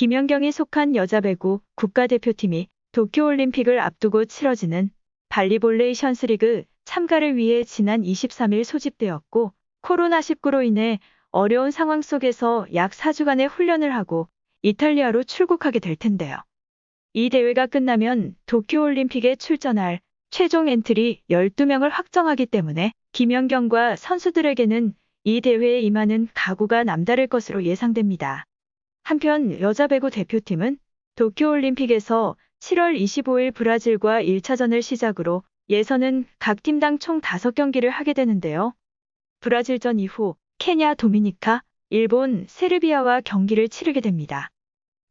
김연경이 속한 여자 배구 국가대표팀이 도쿄올림픽을 앞두고 치러지는 발리볼레이션스 리그 참가를 위해 지난 23일 소집되었고 코로나19로 인해 어려운 상황 속에서 약 4주간의 훈련을 하고 이탈리아로 출국하게 될 텐데요. 이 대회가 끝나면 도쿄올림픽에 출전할 최종 엔트리 12명을 확정하기 때문에 김연경과 선수들에게는 이 대회에 임하는 각오가 남다를 것으로 예상됩니다. 한편 여자 배구 대표팀은 도쿄올림픽에서 7월 25일 브라질과 1차전을 시작으로 예선은 각 팀당 총 5경기를 하게 되는데요. 브라질전 이후 케냐, 도미니카, 일본, 세르비아와 경기를 치르게 됩니다.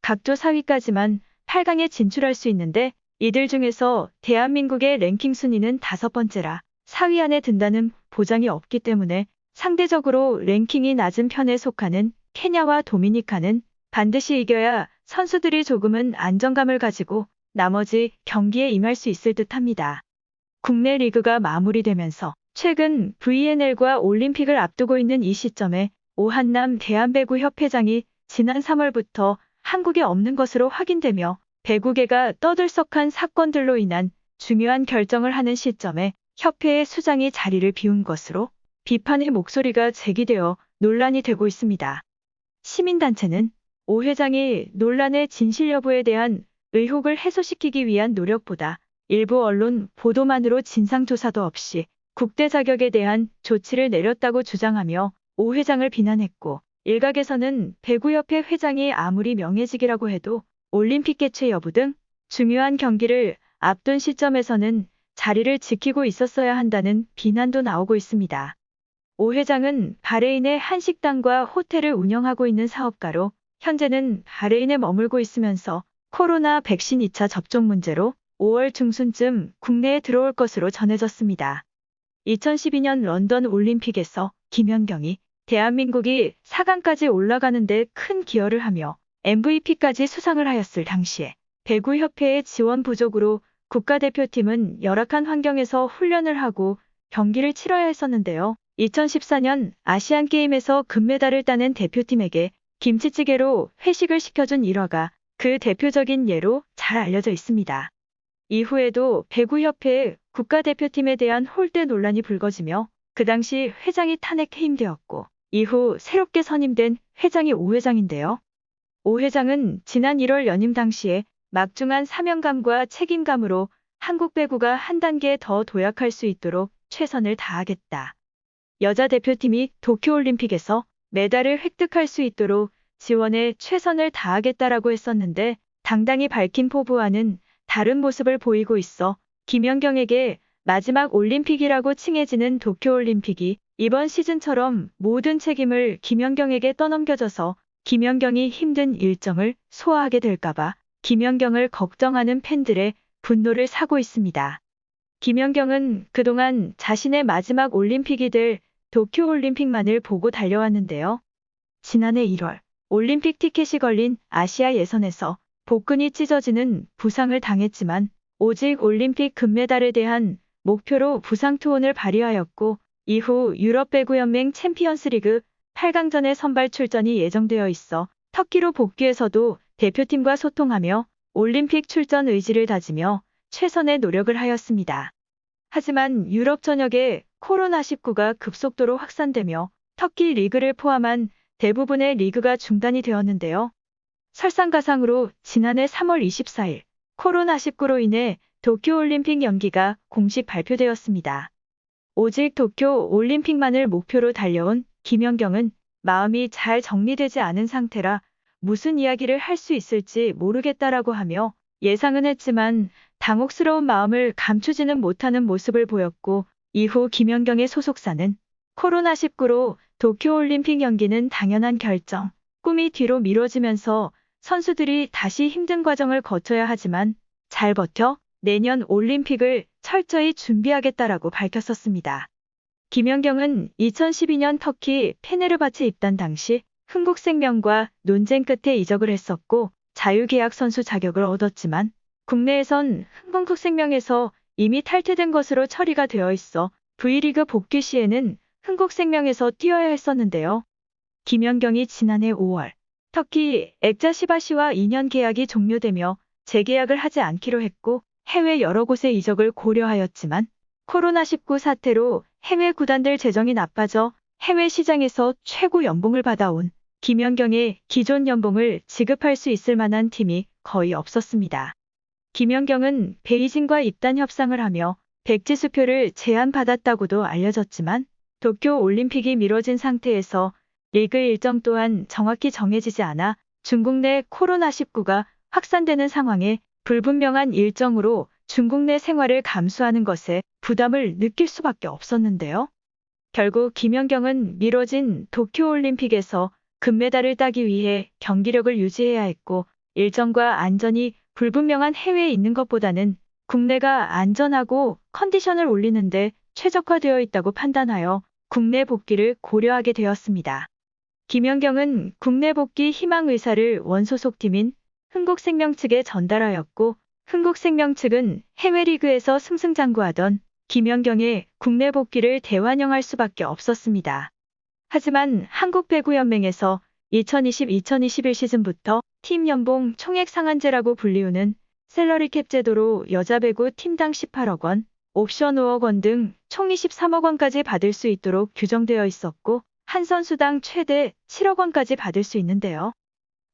각조 4위까지만 8강에 진출할 수 있는데 이들 중에서 대한민국의 랭킹 순위는 다섯 번째라 4위 안에 든다는 보장이 없기 때문에 상대적으로 랭킹이 낮은 편에 속하는 케냐와 도미니카는 반드시 이겨야 선수들이 조금은 안정감을 가지고 나머지 경기에 임할 수 있을 듯 합니다. 국내 리그가 마무리되면서 최근 VNL과 올림픽을 앞두고 있는 이 시점에 오한남 대한배구협회장이 지난 3월부터 한국에 없는 것으로 확인되며 배구계가 떠들썩한 사건들로 인한 중요한 결정을 하는 시점에 협회의 수장이 자리를 비운 것으로 비판의 목소리가 제기되어 논란이 되고 있습니다. 시민단체는 오 회장이 논란의 진실 여부에 대한 의혹을 해소시키기 위한 노력보다 일부 언론 보도만으로 진상조사도 없이 국대 자격에 대한 조치를 내렸다고 주장하며 오 회장을 비난했고 일각에서는 배구협회 회장이 아무리 명예직이라고 해도 올림픽 개최 여부 등 중요한 경기를 앞둔 시점에서는 자리를 지키고 있었어야 한다는 비난도 나오고 있습니다. 오 회장은 바레인의 한 식당과 호텔을 운영하고 있는 사업가로 현재는 바레인에 머물고 있으면서 코로나 백신 2차 접종 문제로 5월 중순쯤 국내에 들어올 것으로 전해졌습니다. 2012년 런던 올림픽에서 김연경이 대한민국이 4강까지 올라가는 데 큰 기여를 하며 MVP까지 수상을 하였을 당시에 배구협회의 지원 부족으로 국가대표팀은 열악한 환경에서 훈련을 하고 경기를 치러야 했었는데요. 2014년 아시안게임에서 금메달을 따낸 대표팀에게 김치찌개로 회식을 시켜준 일화가 그 대표적인 예로 잘 알려져 있습니다. 이후에도 배구협회 국가대표팀에 대한 홀대 논란이 불거지며 그 당시 회장이 탄핵 해임되었고 이후 새롭게 선임된 회장이 오 회장인데요. 오 회장은 지난 1월 연임 당시에 막중한 사명감과 책임감으로 한국 배구가 한 단계 더 도약할 수 있도록 최선을 다하겠다. 여자 대표팀이 도쿄올림픽에서 메달을 획득할 수 있도록 지원에 최선을 다하겠다라고 했었는데 당당히 밝힌 포부와는 다른 모습을 보이고 있어 김연경에게 마지막 올림픽이라고 칭해지는 도쿄올림픽이 이번 시즌처럼 모든 책임을 김연경에게 떠넘겨져서 김연경이 힘든 일정을 소화하게 될까봐 김연경을 걱정하는 팬들의 분노를 사고 있습니다. 김연경은 그동안 자신의 마지막 올림픽이 될 도쿄올림픽만을 보고 달려왔는데요. 지난해 1월 올림픽 티켓이 걸린 아시아 예선에서 복근이 찢어지는 부상을 당했지만 오직 올림픽 금메달에 대한 목표로 부상 투혼을 발휘하였고 이후 유럽 배구연맹 챔피언스리그 8강전에 선발 출전이 예정되어 있어 터키로 복귀해서도 대표팀과 소통하며 올림픽 출전 의지를 다지며 최선의 노력을 하였습니다. 하지만 유럽 전역에 코로나19가 급속도로 확산되며 터키 리그를 포함한 대부분의 리그가 중단이 되었는데요. 설상가상으로 지난해 3월 24일 코로나19로 인해 도쿄올림픽 연기가 공식 발표되었습니다. 오직 도쿄 올림픽만을 목표로 달려온 김연경은 마음이 잘 정리되지 않은 상태라 무슨 이야기를 할 수 있을지 모르겠다라고 하며 예상은 했지만 당혹스러운 마음을 감추지는 못하는 모습을 보였고 이후 김연경의 소속사는 코로나19로 도쿄올림픽 연기는 당연한 결정, 꿈이 뒤로 미뤄지면서 선수들이 다시 힘든 과정을 거쳐야 하지만 잘 버텨 내년 올림픽을 철저히 준비하겠다라고 밝혔었습니다. 김연경은 2012년 터키 페네르바체 입단 당시 흥국생명과 논쟁 끝에 이적을 했었고 자유계약 선수 자격을 얻었지만 국내에선 흥국생명에서 이미 탈퇴된 것으로 처리가 되어 있어 V리그 복귀 시에는 흥국생명에서 뛰어야 했었는데요. 김연경이 지난해 5월 터키 액자시바시와 2년 계약이 종료되며 재계약을 하지 않기로 했고 해외 여러 곳의 이적을 고려하였지만 코로나19 사태로 해외 구단들 재정이 나빠져 해외 시장에서 최고 연봉을 받아온 김연경의 기존 연봉을 지급할 수 있을 만한 팀이 거의 없었습니다. 김연경은 베이징과 입단 협상을 하며 백지 수표를 제안받았다고도 알려졌지만 도쿄 올림픽이 미뤄진 상태에서 리그 일정 또한 정확히 정해지지 않아 중국 내 코로나19가 확산되는 상황에 불분명한 일정으로 중국 내 생활을 감수하는 것에 부담을 느낄 수밖에 없었는데요. 결국 김연경은 미뤄진 도쿄올림픽에서 금메달을 따기 위해 경기력을 유지해야 했고 일정과 안전이 불분명한 해외에 있는 것보다는 국내가 안전하고 컨디션을 올리는데 최적화되어 있다고 판단하여 국내 복귀를 고려하게 되었습니다. 김연경은 국내 복귀 희망 의사를 원소속팀인 흥국생명 측에 전달하였고 흥국생명 측은 해외 리그에서 승승장구하던 김연경의 국내 복귀를 대환영할 수밖에 없었습니다. 하지만 한국배구연맹에서 2020-2021 시즌부터 팀 연봉 총액 상한제라고 불리우는 셀러리캡 제도로 여자 배구 팀당 18억 원, 옵션 5억 원 등 총 23억 원까지 받을 수 있도록 규정되어 있었고 한 선수당 최대 7억 원까지 받을 수 있는데요.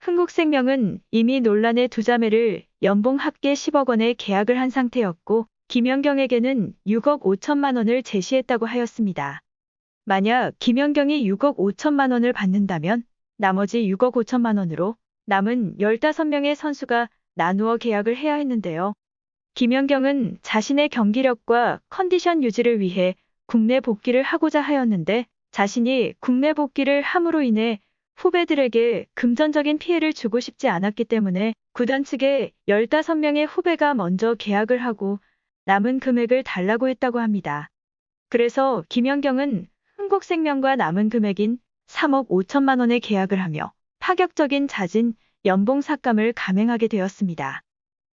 흥국생명은 이미 논란의 두 자매를 연봉 합계 10억 원에 계약을 한 상태였고 김연경에게는 6억 5천만 원을 제시했다고 하였습니다. 만약 김연경이 6억 5천만 원을 받는다면 나머지 6억 5천만 원으로 남은 15명의 선수가 나누어 계약을 해야 했는데요. 김연경은 자신의 경기력과 컨디션 유지를 위해 국내 복귀를 하고자 하였는데 자신이 국내 복귀를 함으로 인해 후배들에게 금전적인 피해를 주고 싶지 않았기 때문에 구단 측에 15명의 후배가 먼저 계약을 하고 남은 금액을 달라고 했다고 합니다. 그래서 김연경은 흥국생명과 남은 금액인 3억 5천만 원의 계약을 하며 파격적인 자진 연봉 삭감을 감행하게 되었습니다.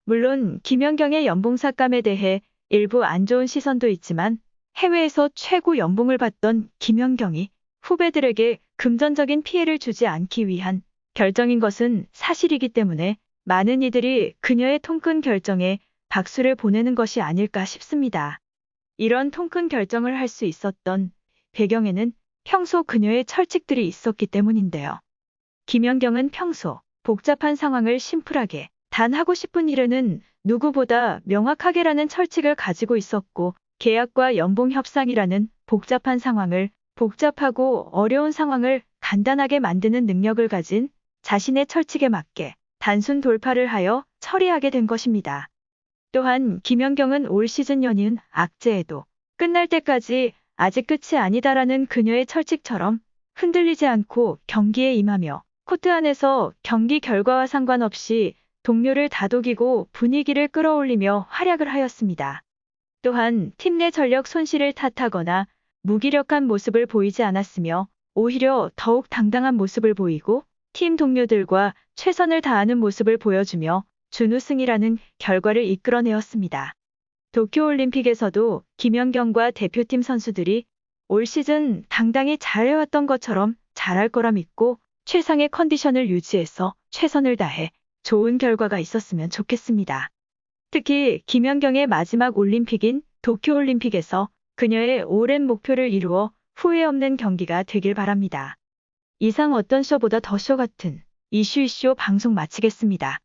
물론 김연경의 연봉 삭감에 대해 일부 안 좋은 시선도 있지만 해외에서 최고 연봉을 받던 김연경이 후배들에게 금전적인 피해를 주지 않기 위한 결정인 것은 사실이기 때문에 많은 이들이 그녀의 통큰 결정에 박수를 보내는 것이 아닐까 싶습니다. 이런 통큰 결정을 할 수 있었던 배경에는 평소 그녀의 철칙들이 있었기 때문인데요. 김연경은 평소 복잡한 상황을 심플하게 단 하고 싶은 일에는 누구보다 명확하게라는 철칙을 가지고 있었고 계약과 연봉 협상이라는 복잡한 상황을 복잡하고 어려운 상황을 간단하게 만드는 능력을 가진 자신의 철칙에 맞게 단순 돌파를 하여 처리하게 된 것입니다. 또한 김연경은 올 시즌 연인 악재에도 끝날 때까지 아직 끝이 아니다라는 그녀의 철칙처럼 흔들리지 않고 경기에 임하며 코트 안에서 경기 결과와 상관없이 동료를 다독이고 분위기를 끌어올리며 활약을 하였습니다. 또한 팀 내 전력 손실을 탓하거나 무기력한 모습을 보이지 않았으며 오히려 더욱 당당한 모습을 보이고 팀 동료들과 최선을 다하는 모습을 보여주며 준우승이라는 결과를 이끌어내었습니다. 도쿄올림픽에서도 김연경과 대표팀 선수들이 올 시즌 당당히 잘해왔던 것처럼 잘할 거라 믿고 최상의 컨디션을 유지해서 최선을 다해 좋은 결과가 있었으면 좋겠습니다. 특히 김연경의 마지막 올림픽인 도쿄올림픽에서 그녀의 오랜 목표를 이루어 후회 없는 경기가 되길 바랍니다. 이상 어떤 쇼보다 더 쇼 같은 이슈 이쇼 방송 마치겠습니다.